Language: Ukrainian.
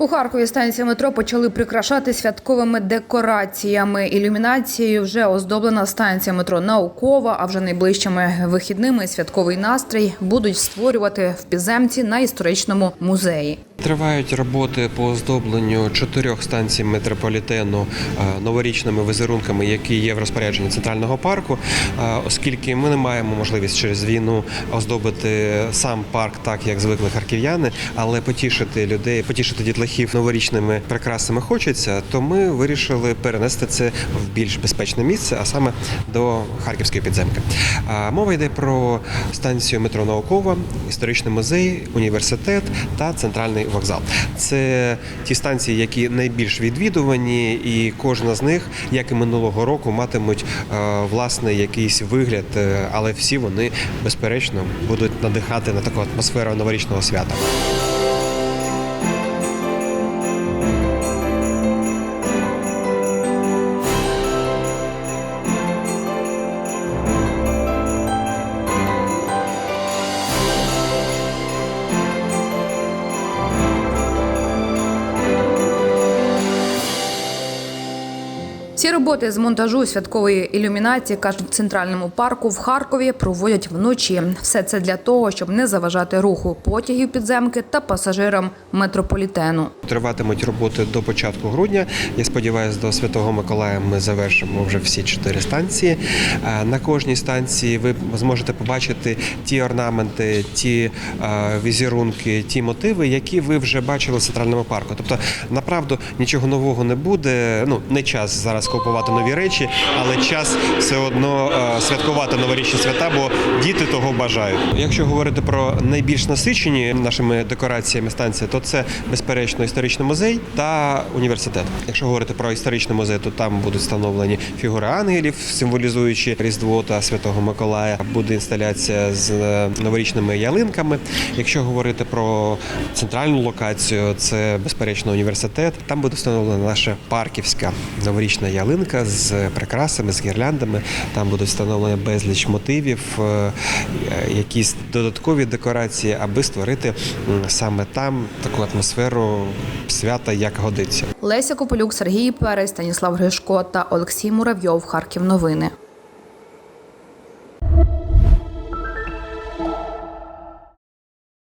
У Харкові станція метро почали прикрашати святковими декораціями. Ілюмінацією вже оздоблена станція метро наукова. А вже найближчими вихідними святковий настрій будуть створювати в підземці на історичному музеї. Тривають роботи по оздобленню чотирьох станцій метрополітену е, новорічними візерунками, які є в розпорядженні центрального парку. Е, Оскільки ми не маємо можливість через війну оздобити сам парк так, як звикли харків'яни, але потішити людей, потішити дітлахів новорічними прикрасами хочеться, то ми вирішили перенести це в більш безпечне місце, а саме до харківської підземки. Мова йде про станцію метро наукова, історичний музей, університет та центральний вокзал. Це ті станції, які найбільш відвідувані, і кожна з них, як і минулого року, матимуть е, власне якийсь вигляд, е, але всі вони безперечно будуть надихати на таку атмосферу новорічного свята. Всі роботи з монтажу святкової ілюмінації кажуть в центральному парку в Харкові проводять вночі. Все це для того, щоб не заважати руху потягів підземки та пасажирам метрополітену. Триватимуть роботи до початку грудня. Я сподіваюся, до Святого Миколая ми завершимо вже всі чотири станції. Е, На кожній станції ви зможете побачити ті орнаменти, ті е, візерунки, ті мотиви, які ви вже бачили в центральному парку. Тобто, направду нічого нового не буде. Ну не час зараз купувати нові речі, але час все одно е, святкувати новорічні свята, бо діти того бажають. Якщо говорити про найбільш насичені нашими декораціями станції, то це безперечно історичний музей та університет. Якщо говорити про історичний музей, то там будуть встановлені фігури ангелів, символізуючи Різдво та Святого Миколая. Буде інсталяція з е, новорічними ялинками. Якщо говорити про центральну локацію, це безперечно університет. Там буде встановлена наша парківська новорічна ялинка з прикрасами, з гірляндами. Там будуть встановлені безліч мотивів, е, якісь додаткові декорації, аби створити саме там таку атмосферу свята, як годиться. Леся Кополюк, Сергій Перець, Станіслав Гришко та Олексій Муравйов. Харків новини.